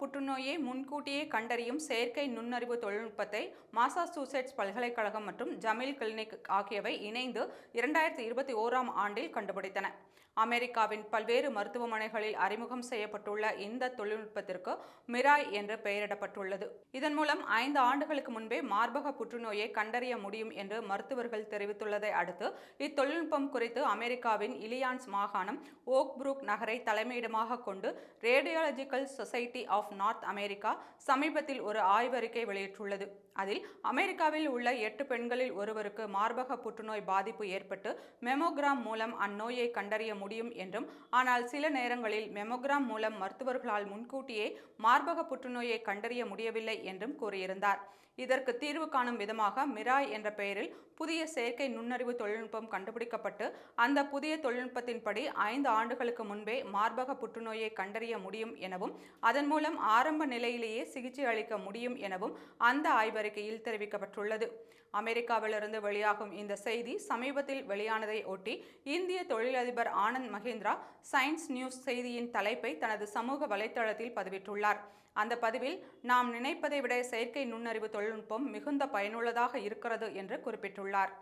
புற்றுநோயை முன்கூட்டியே கண்டறியும் செயற்கை நுண்ணறிவு தொழில்நுட்பத்தை மாசாசூசெட்ஸ் பல்கலைக்கழகம் மற்றும் ஜமீல் கிளினிக் ஆகியவை இணைந்து இரண்டாயிரத்தி இருபத்தி ஓராம் ஆண்டில் கண்டுபிடித்தன. அமெரிக்காவின் பல்வேறு மருத்துவமனைகளில் அறிமுகம் செய்யப்பட்டுள்ள இந்த தொழில்நுட்பத்திற்கு மிராய் என்று பெயரிடப்பட்டுள்ளது. இதன் மூலம் ஐந்து ஆண்டுகளுக்கு முன்பே மார்பக புற்றுநோயை கண்டறிய முடியும் என்று மருத்துவர்கள் தெரிவித்துள்ளதை அடுத்து இத்தொழில்நுட்பம் குறித்து அமெரிக்காவின் இலியான்ஸ் மாகாணம் ஓக்புரூக் நகரை தலைமையிடமாக கொண்டு radiological society of north America சமீபத்தில் ஒரு ஆய்வறிக்கை வெளியிட்டுள்ளது. அதில் அமெரிக்காவில் உள்ள எட்டு பெண்களில் ஒருவருக்கு மார்பக புற்றுநோய் பாதிப்பு ஏற்பட்டு மெமோகிராம் மூலம் அந்நோயை கண்டறிய முடியும் என்றும் ஆனால் சில நேரங்களில் மெமோகிராம் மூலம் மருத்துவர்களால் முன்கூட்டியே மார்பக புற்றுநோயை கண்டறிய முடியவில்லை என்றும் கூறியிருந்தார். இதற்கு தீர்வு காணும் விதமாக மிராய் என்ற பெயரில் புதிய செயற்கை நுண்ணறிவு தொழில்நுட்பம் கண்டுபிடிக்கப்பட்டு அந்த புதிய தொழில்நுட்பத்தின்படி ஐந்து ஆண்டுகளுக்கு முன்பே மார்பக புற்றுநோயை கண்டறிய முடியும் எனவும் அதன் மூலம் ஆரம்ப நிலையிலேயே சிகிச்சை அளிக்க முடியும் எனவும் அந்த ஆய்வறிக்கையில் தெரிவிக்கப்பட்டுள்ளது. அமெரிக்காவிலிருந்து வெளியாகும் இந்த செய்தி சமீபத்தில் வெளியானதை ஒட்டி இந்திய தொழிலதிபர் ஆனந்த் மகேந்திரா சயின்ஸ் நியூஸ் செய்தியின் தலைப்பை தனது சமூக வலைத்தளத்தில் பதிவிட்டுள்ளார். அந்த பதிவில் நாம் நினைப்பதை விட செயற்கை நுண்ணறிவு தொழில்நுட்பம் மிகுந்த பயனுள்ளதாக இருக்கிறது என்று குறிப்பிட்டுள்ளார்.